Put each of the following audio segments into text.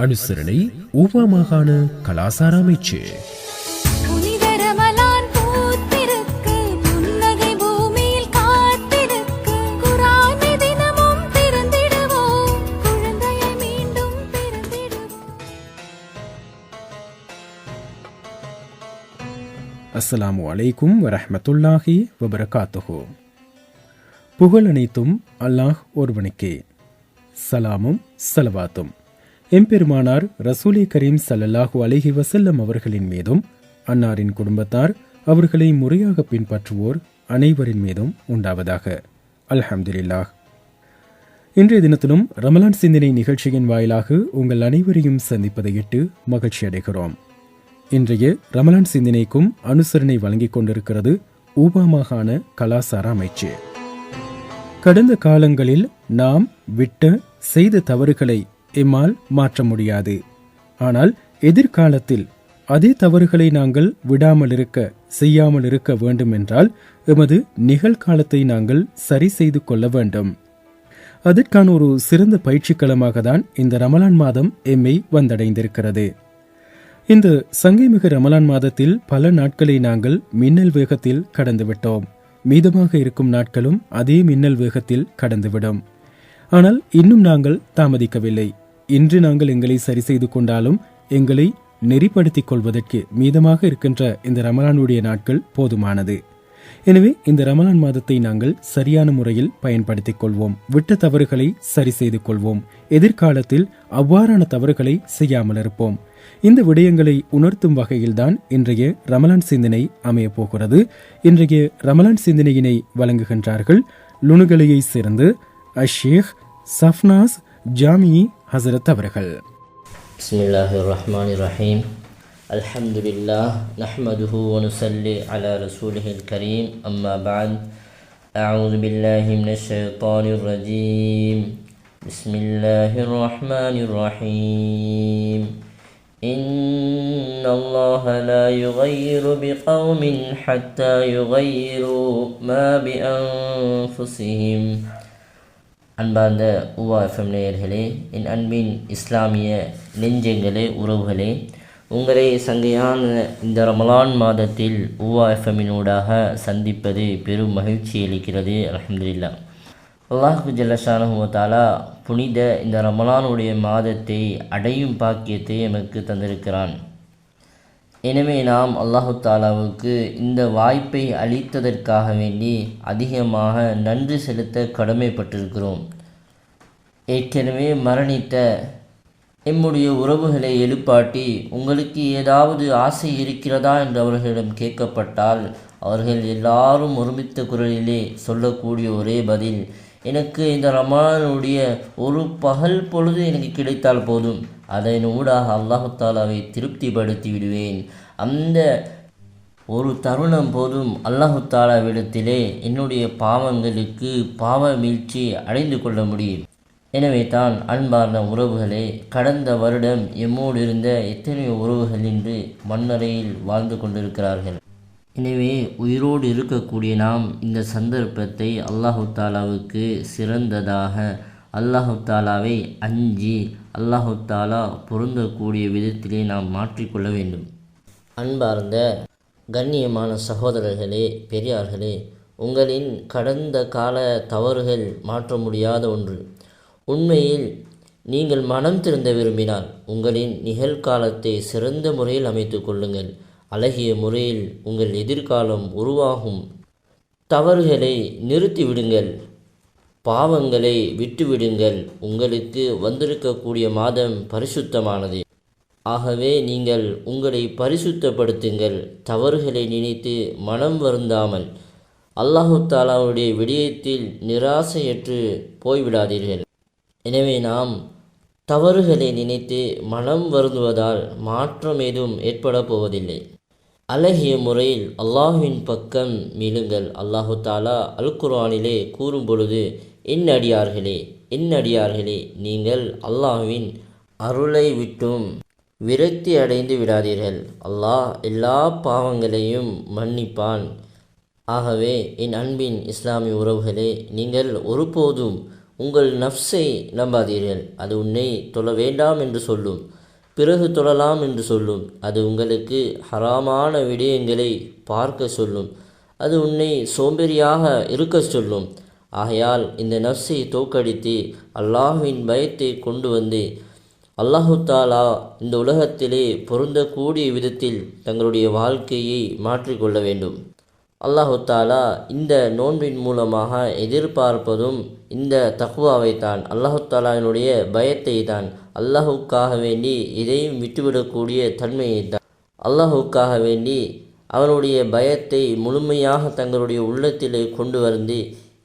அனுசரணை ஊவா மாகாண கலாசார அமைச்சு. அஸ்ஸலாமு அலைக்கும் வரஹ்மத்துல்லாஹி வபரகாத்துஹு. புகழ் அனைத்தும் அல்லாஹ் ஒருவனுக்கே. சலாமும் சலவாத்தும். எம்பெருமானார் ரசூலே கரீம் சல்லல்லாஹு அலைஹி வசல்லம் அவர்களின் மீதும் அன்னாரின் குடும்பத்தார் அவர்களை முறையாக பின்பற்றுவோர் அனைவரின் மீதும் உண்டாவதாக. அல்ஹம்துலில்லாஹ். இன்றைய தினத்திலும் ரமலான் சிந்தனை நிகழ்ச்சியின் வாயிலாக உங்கள் அனைவரையும் சந்திப்பதையிட்டு மகிழ்ச்சி அடைகிறோம். இன்றைய ரமலான் சிந்தனைக்கும் அனுசரணை வழங்கிக் கொண்டிருக்கிறது ஊபா மாகாண கலாசார அமைச்சு. கடந்த காலங்களில் நாம் விட்ட செய்த தவறுகளை எம்மால் மாற்ற முடியாது. ஆனால் எதிர்காலத்தில் அதே தவறுகளை நாங்கள் விடாமல் இருக்க செய்யாமல் இருக்க வேண்டும் என்றால் எமது நிகழ்காலத்தை நாங்கள் சரி செய்து கொள்ள வேண்டும். அதற்கான ஒரு சிறந்த பயிற்சிக்களமாக தான் இந்த ரமலான் மாதம் எம்மை வந்தடைந்திருக்கிறது. இந்த சங்கைமிகு ரமலான் மாதத்தில் பல நாட்களை நாங்கள் மின்னல் வேகத்தில் கடந்துவிட்டோம். மீதமாக இருக்கும் நாட்களும் அதே மின்னல் வேகத்தில் கடந்துவிடும். ஆனால் இன்னும் நாங்கள் தாமதிக்கவில்லை. இன்று நாங்கள் எங்களை சரி செய்து கொண்டாலும் எங்களை நெறிப்படுத்திக் கொள்வதற்கு மீதமாக இருக்கின்ற இந்த ரமலானுடைய நாட்கள் போதுமானது. எனவே இந்த ரமலான் மாதத்தை நாங்கள் சரியான முறையில் பயன்படுத்திக் கொள்வோம். விட்ட தவறுகளை சரி செய்து கொள்வோம். எதிர்காலத்தில் அவ்வாறான தவறுகளை செய்யாமல் இருப்போம். இந்த விடயங்களை உணர்த்தும் வகையில்தான் இன்றைய ரமலான் சிந்தனை அமையப் போகிறது. இன்றைய ரமலான் சிந்தனையினை வழங்குகின்றார்கள் லுணுகலையை சேர்ந்து அஷேக் சஃப்னாஸ் ஜாமி ஹசரத் அவர்கள் بسم الله الرحمن الرحيم الحمد لله نحمده ونصلي على رسوله الكريم أما بعد أعوذ بالله من الشيطان الرجيم بسم الله الرحمن الرحيم إن الله لا يغير بقوم حتى يغيروا ما بأنفسهم அன்பார்ந்த உவா எஃப்எம் நேயர்களே என் அன்பின் இஸ்லாமிய நெஞ்சங்களே உறவுகளே உங்களை சங்கையான இந்த ரமலான் மாதத்தில் உவா எஃப்எம்மினூடாக சந்திப்பது பெரும் மகிழ்ச்சி அளிக்கிறது அலமதுல்லா அல்லாஹு ஜல்லஷானுவத்தாலா புனித இந்த ரமலானுடைய மாதத்தை அடையும் பாக்கியத்தை எமக்கு தந்திருக்கிறான். எனவே நாம் அல்லாஹு தாலாவுக்கு இந்த வாய்ப்பை அளித்ததற்காக வேண்டி அதிகமாக நன்றி செலுத்த கடமைப்பட்டிருக்கிறோம். ஏற்கனவே மரணித்த எம்முடைய உறவுகளை எழுப்பாட்டி உங்களுக்கு ஏதாவது ஆசை இருக்கிறதா என்று அவர்களிடம் கேட்கப்பட்டால் அவர்கள் எல்லாரும் ஒருமித்த குரலிலே சொல்லக்கூடிய ஒரே பதில் எனக்கு இந்த ரமானுடைய ஒரு பகல் பொழுது எனக்கு கிடைத்தால் போதும். அதன் ஊடாக அல்லாஹுத்தாலாவை திருப்திப்படுத்தி விடுவேன் அந்த ஒரு தருணம் போதும் அல்லாஹு தாலாவிடத்திலே என்னுடைய பாவங்களுக்கு பாவ மீழ்ச்சி அடைந்து கொள்ள முடியும். எனவே தான் அன்பார்ந்த உறவுகளே கடந்த வருடம் எம்மோடு இருந்த எத்தனையோ உறவுகள் இன்று மண்ணறையில் வாழ்ந்து கொண்டிருக்கிறார்கள். எனவே உயிரோடு இருக்கக்கூடிய நாம் இந்த சந்தர்ப்பத்தை அல்லாஹு தாலாவுக்கு சிறந்ததாக அல்லாஹு தாலாவை அஞ்சி அல்லாஹு தாலா பொருந்தக்கூடிய விதத்திலே நாம் மாற்றிக்கொள்ள வேண்டும். அன்பார்ந்த கண்ணியமான சகோதரர்களே பெரியார்களே உங்களின் கடந்த கால தவறுகள் மாற்ற முடியாத ஒன்று. உண்மையில் நீங்கள் மனம் திருந்த விரும்பினால் உங்களின் நிகழ்காலத்தை சிறந்த முறையில் அமைத்து கொள்ளுங்கள். அழகிய முறையில் உங்கள் எதிர்காலம் உருவாகும். தவறுகளை நிறுத்திவிடுங்கள். பாவங்களை விட்டுவிடுங்கள். உங்களுக்கு வந்திருக்கக்கூடிய மாதம் பரிசுத்தமானது. ஆகவே நீங்கள் உங்களை பரிசுத்தப்படுத்துங்கள். தவறுகளை நினைத்து மனம் வருந்தாமல் அல்லாஹு தாலாவுடைய விடயத்தில் நிராசையற்று போய்விடாதீர்கள். எனவே நாம் தவறுகளை நினைத்து மனம் வருந்துவதால் மாற்றம் ஏதும் ஏற்பட போவதில்லை. அழகிய முறையில் அல்லாஹுவின் பக்கம் மீளுங்கள். அல்லாஹு தாலா அல் குர்ஆனிலே கூறும் பொழுது என் அடியார்களே என் அடியார்களே நீங்கள் அல்லாஹுவின் அருளை விட்டும் விரக்தி அடைந்து விடாதீர்கள். அல்லாஹ் எல்லா பாவங்களையும் மன்னிப்பான். ஆகவே என் அன்பின் இஸ்லாமிய உறவுகளே நீங்கள் ஒருபோதும் உங்கள் நஃப்ஸை நம்பாதீர்கள். அது உன்னை தொழ வேண்டாம் என்று சொல்லும். பிறகு தொழலாம் என்று சொல்லும். அது உங்களுக்கு ஹராமான விடயங்களை பார்க்க சொல்லும். அது உன்னை சோம்பேறியாக இருக்க சொல்லும். ஆகையால் இந்த நஃப்ஸை தோக்கடித்து அல்லாஹுவின் பயத்தை கொண்டு வந்து அல்லாஹு தாலா இந்த உலகத்திலே பொருந்தக்கூடிய விதத்தில் தங்களுடைய வாழ்க்கையை மாற்றிக்கொள்ள வேண்டும். அல்லாஹு தாலா இந்த நோன்பின் மூலமாக எதிர்பார்ப்பதும் இந்த தக்குவாவை தான் அல்லாஹு தாலாவினுடைய பயத்தை தான் அல்லாஹுக்காக வேண்டி இதையும் விட்டுவிடக்கூடிய தன்மையை தான் அல்லாஹுக்காக வேண்டி அவனுடைய பயத்தை முழுமையாக தங்களுடைய உள்ளத்திலே கொண்டு வந்து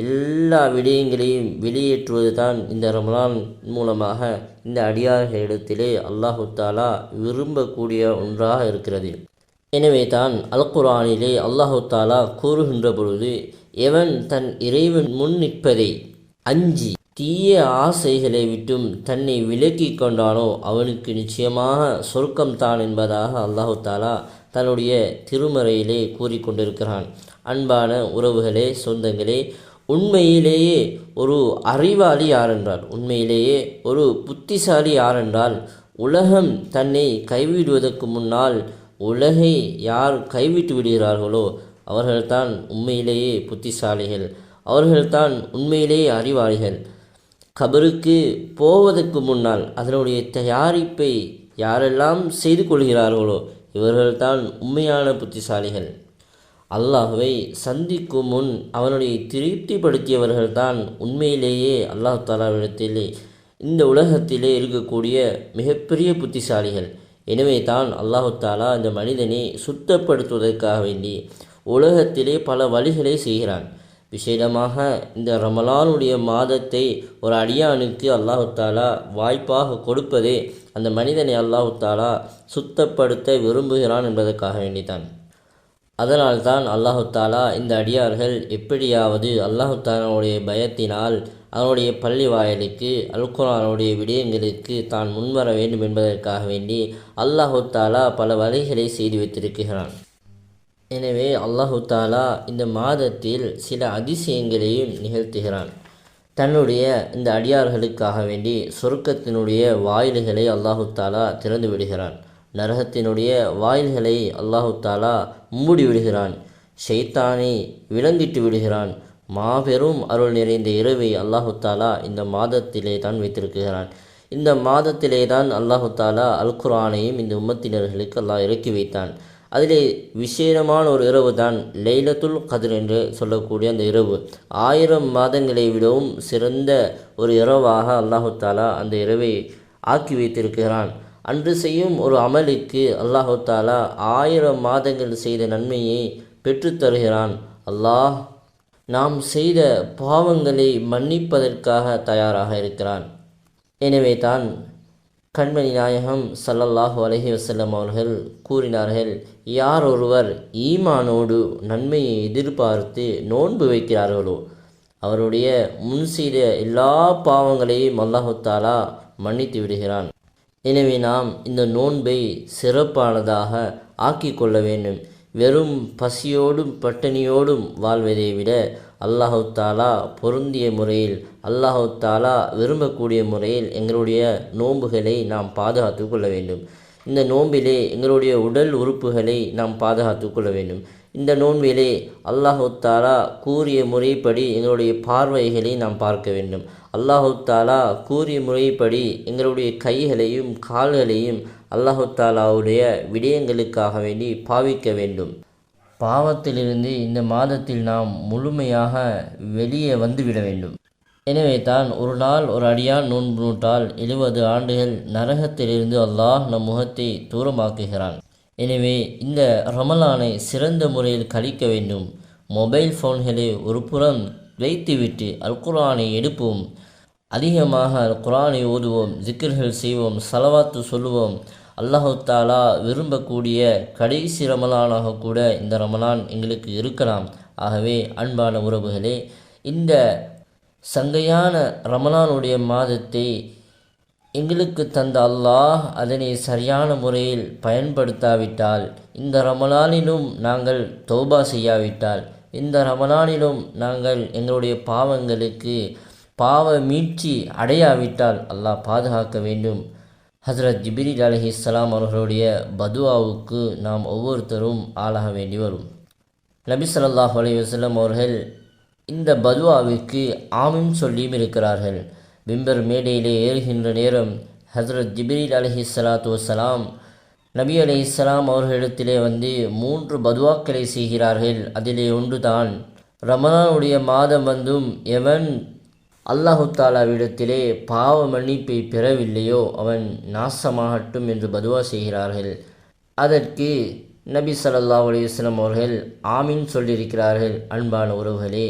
எல்லா விடயங்களையும் வெளியேற்றுவது தான் இந்த ரமலான் மூலமாக இந்த அடியார்களிடத்திலே அல்லாஹு தாலா விரும்பக்கூடிய ஒன்றாக இருக்கிறது. எனவே தான் அல் குரானிலே அல்லாஹு தாலா கூறுகின்ற பொழுது எவன் தன் இறைவன் முன் நிற்பதை அஞ்சி தீய ஆசைகளை விட்டும் தன்னை விலக்கி கொண்டானோ அவனுக்கு நிச்சயமாக சொர்க்கம் தான் என்பதாக அல்லாஹு தாலா தன்னுடைய திருமறையிலே கூறிக்கொண்டிருக்கிறான். அன்பான உறவுகளே சொந்தங்களே உண்மையிலேயே ஒரு அறிவாளி யாரென்றால் உண்மையிலேயே ஒரு புத்திசாலி யாரென்றால் உலகம் தன்னை கைவிடுவதற்கு முன்னால் உலகை யார் கைவிட்டு விடுகிறார்களோ அவர்கள்தான் உண்மையிலேயே புத்திசாலிகள். அவர்கள்தான் உண்மையிலேயே அறிவாளிகள். கபருக்கு போவதற்கு முன்னால் அதனுடைய தயாரிப்பை யாரெல்லாம் செய்து கொள்கிறார்களோ இவர்கள்தான் உண்மையான புத்திசாலிகள். அல்லாஹுவை சந்திக்கும் முன் அவனுடைய திருப்திப்படுத்தியவர்கள்தான் உண்மையிலேயே அல்லாஹ் தாலாவிடத்திலே இந்த உலகத்திலே இருக்கக்கூடிய மிகப்பெரிய புத்திசாலிகள். எனவே தான் அல்லாஹு தாலா இந்த மனிதனை சுத்தப்படுத்துவதற்காக வேண்டி உலகத்திலே பல வழிகளை செய்கிறான். விசேடமாக இந்த ரமலானுடைய மாதத்தை ஒரு அடியானுக்கு அல்லாஹு தாலா வாய்ப்பாக கொடுப்பதே அந்த மனிதனை அல்லாஹு தாலா சுத்தப்படுத்த விரும்புகிறான் என்பதற்காக வேண்டித்தான். அதனால்தான் அல்லாஹு தாலா இந்த அடியார்கள் எப்படியாவது அல்லாஹு தாலாவுடைய பயத்தினால் அவனுடைய பள்ளி வாயலுக்கு அல்குரானுடைய விடயங்களுக்கு தான் முன்வர வேண்டும் என்பதற்காக வேண்டி அல்லாஹு தாலா பல வழிகளை செய்து வைத்திருக்கிறான். எனவே அல்லாஹு தாலா இந்த மாதத்தில் சில அதிசயங்களையும் நிகழ்த்துகிறான். தன்னுடைய இந்த அடியார்களுக்காக வேண்டி சொர்க்கத்தினுடைய வாயில்களை அல்லாஹு தாலா திறந்து விடுகிறான். நரகத்தினுடைய வாயில்களை அல்லாஹு தாலா மூடி விடுகிறான். ஷைத்தானை விலங்கிட்டு விடுகிறான். மாபெரும் அருள் நிறைந்த இரவை அல்லாஹு தாலா இந்த மாதத்திலே தான் வைத்திருக்கிறான். இந்த மாதத்திலே தான் அல்லாஹு தாலா அல் குரானையும் இந்த உம்மத்தினர்களுக்கு அல்லாஹ் இறக்கி வைத்தான். அதிலே விசேஷமான ஒரு இரவு தான் லைலத்துல் கதிர் என்று சொல்லக்கூடிய அந்த இரவு. ஆயிரம் மாதங்களை விடவும் சிறந்த ஒரு இரவாக அல்லாஹு தாலா அந்த இரவை ஆக்கி வைத்திருக்கிறான். அன்று செய்யும் ஒரு அமலுக்கு அல்லாஹு தாலா ஆயிரம் மாதங்கள் செய்த நன்மையை பெற்றுத்தருகிறான். அல்லாஹ் நாம் செய்த பாவங்களை மன்னிப்பதற்காக தயாராக இருக்கிறான். எனவே தான் கண்மணி நாயகம் சல்லல்லாஹு அலஹி வசல்லம் அவர்கள் கூறினார்கள் யார் ஒருவர் ஈமானோடு நன்மையை எதிர்பார்த்து நோன்பு வைக்கிறார்களோ அவருடைய முன் செய்த எல்லா பாவங்களையும் அல்லாஹு தாலா மன்னித்து விடுகிறான். எனவே நாம் இந்த நோன்பை சிறப்பானதாக ஆக்கி கொள்ள வேண்டும். வெறும் பசியோடும் பட்டினியோடும் வாழ்வதை விட அல்லாஹு தாலா பொருந்திய முறையில் அல்லாஹு தாலா விரும்பக்கூடிய முறையில் எங்களுடைய நோன்புகளை நாம் பாதுகாத்து கொள்ள வேண்டும். இந்த நோன்பிலே எங்களுடைய உடல் உறுப்புகளை நாம் பாதுகாத்து கொள்ள வேண்டும். இந்த நோன்பிலே அல்லாஹு தாலா கூறிய முறைப்படி எங்களுடைய பார்வைகளை நாம் பார்க்க வேண்டும். அல்லாஹு தாலா கூறிய முறைப்படி எங்களுடைய கைகளையும் கால்களையும் அல்லாஹு தாலாவுடைய விடயங்களுக்காக வேண்டி பாவிக்க வேண்டும். பாவத்திலிருந்து இந்த மாதத்தில் நாம் முழுமையாக வெளியே வந்துவிட வேண்டும். எனவே தான் ஒரு நாள் ஒரு அடியான் நோன்பு நூட்டால் எழுபது ஆண்டுகள் நரகத்திலிருந்து அல்லாஹ் நம் முகத்தை தூரமாக்குகிறான். எனவே இந்த ரமலானை சிறந்த முறையில் கழிக்க வேண்டும். மொபைல் ஃபோன்களை ஒரு புறம் வைத்துவிட்டு அல் குரானை எடுப்போம். அதிகமாக குரானை ஓதுவோம் ஜிக்கர்கள் செய்வோம் சலவாத்து சொல்லுவோம். அல்லாஹு தாலா விரும்பக்கூடிய கடைசி ரமலானாக கூட இந்த ரமலான் எங்களுக்கு இருக்கலாம். ஆகவே அன்பான உறவுகளே இந்த சங்கையான ரமலானுடைய மாதத்தை எங்களுக்கு தந்த அல்லாஹ் அதனை சரியான முறையில் பயன்படுத்தாவிட்டால் இந்த ரமலானிலும் நாங்கள் தோபா செய்யாவிட்டால் இந்த ரமலானிலும் நாங்கள் எங்களுடைய பாவங்களுக்கு பாவ மீட்சி அடையாவிட்டால் அல்லாஹ் பாதுகாக்க வேண்டும். ஹசரத் ஜிபிரில் அலஹிஸ்ஸலாம் அவர்களுடைய பதுவாவுக்கு நாம் ஒவ்வொருத்தரும் ஆளாக வேண்டி வரும். நபி சொல்லாஹ் அலி வசலம் அவர்கள் இந்த பதுவாவிற்கு ஆமின் சொல்லியும் இருக்கிறார்கள். பிம்பர் மேடையிலே ஏறுகின்ற நேரம் ஹசரத் ஜிப்ரீல் அலஹி சலாத்து வசலாம் நபி அலைஹிஸ்ஸலாம் அவர்களிடத்திலே வந்து மூன்று பதுவாக்களை செய்கிறார்கள். அதிலே ஒன்றுதான் ரமலானுடைய மாதம் வந்தும் எவன் அல்லாஹு தாலாவிடத்திலே பாவ மன்னிப்பை பெறவில்லையோ அவன் நாசமாகட்டும் என்று பதுவா செய்கிறார்கள். அதற்கு நபி சல்லா அலிஸ்லாம் அவர்கள் ஆமீன் சொல்லியிருக்கிறார்கள். அன்பான உறவுகளே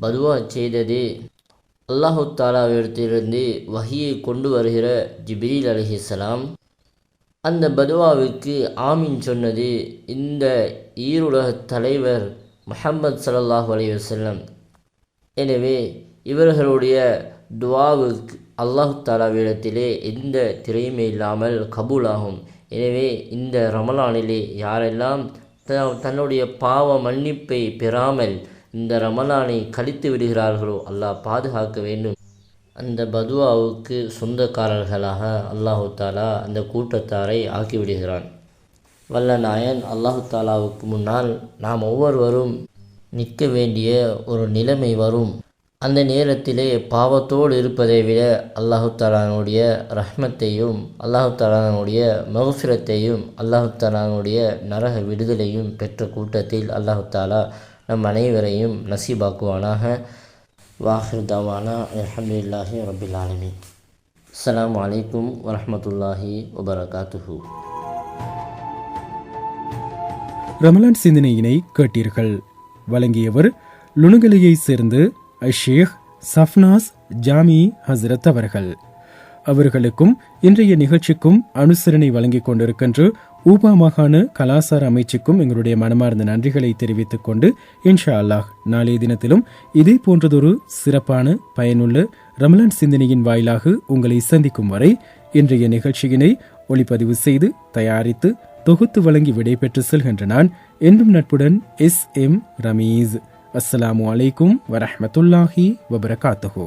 பதுவா செய்தது அல்லாஹு தாலாவிடத்திலிருந்து வகையை கொண்டு வருகிற ஜிப்ரீல் அலிஹிஸ்லாம் அந்த பதுவாவுக்கு ஆமீன் சொன்னது இந்த ஈருலக தலைவர் முஹம்மது ஸல்லல்லாஹு அலைஹி எனவே இவர்களுடைய துவாவுக்கு அல்லாஹு தாலாவிடத்திலே எந்த திரையுமே இல்லாமல் கபூலாகும். எனவே இந்த ரமலானிலே யாரெல்லாம் த- தன்னுடைய பாவ மன்னிப்பை பெறாமல் இந்த ரமலானை கழித்து விடுகிறார்களோ அல்லாஹ் பாதுகாக்க வேண்டும். அந்த பதுவாவுக்கு சொந்தக்காரர்களாக அல்லாஹு தாலா அந்த கூட்டத்தாரை ஆக்கிவிடுகிறான் வல்ல நாயன் அல்லாஹு தாலாவுக்கு முன்னால் நாம் ஒவ்வொருவரும் நிற்க வேண்டிய ஒரு நிலைமை வரும். அந்த நேரத்திலே பாவத்தோடு இருப்பதை விட அல்லாஹு தாலானுடைய ரஹ்மத்தையும் அல்லாஹு தாலானுடைய மகஃபிரத்தையும் அல்லாஹு தாலானுடைய நரக விடுதலையும் பெற்ற கூட்டத்தில் அல்லாஹு தாலா நம் அனைவரையும் நசீபாக்குவானாக. வாஹிர்தாவானா தவானா ரபில் ஆலமி அஸ்லாம் அலைக்கும் வரமத்துல்லாஹி வபரகாத்துஹு. ரமலான் சிந்தனையினை கேட்டீர்கள். வழங்கியவர் லுணுகலையைச் சேர்ந்து ஷேக் சஃப்னாஸ் ஜாமி ஹசரத் அவர்கள். அவர்களுக்கும் இன்றைய நிகழ்ச்சிக்கும் அனுசரணை வழங்கிக் கொண்டிருக்கின்ற ஊபா மாகாண கலாசார அமைச்சுக்கும் எங்களுடைய மனமார்ந்த நன்றிகளை தெரிவித்துக் கொண்டு இன்ஷா அல்லாஹ் நாளைய தினத்திலும் இதே போன்றதொரு சிறப்பான பயனுள்ள ரமலான் சிந்தனையின் வாயிலாக உங்களை சந்திக்கும் வரை இன்றைய நிகழ்ச்சியினை ஒளிப்பதிவு செய்து தயாரித்து தொகுத்து வழங்கி விடைபெற்று செல்கின்ற நான் என்றும் நட்புடன் எஸ் எம் ரமீஸ். அஸ்ஸலாமு அலைக்கும் வரஹ்மத்துல்லாஹி வபரகாத்துஹு.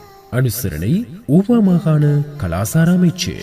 அனுசரணை ஊவா மாகாண கலாசார அமைச்சு.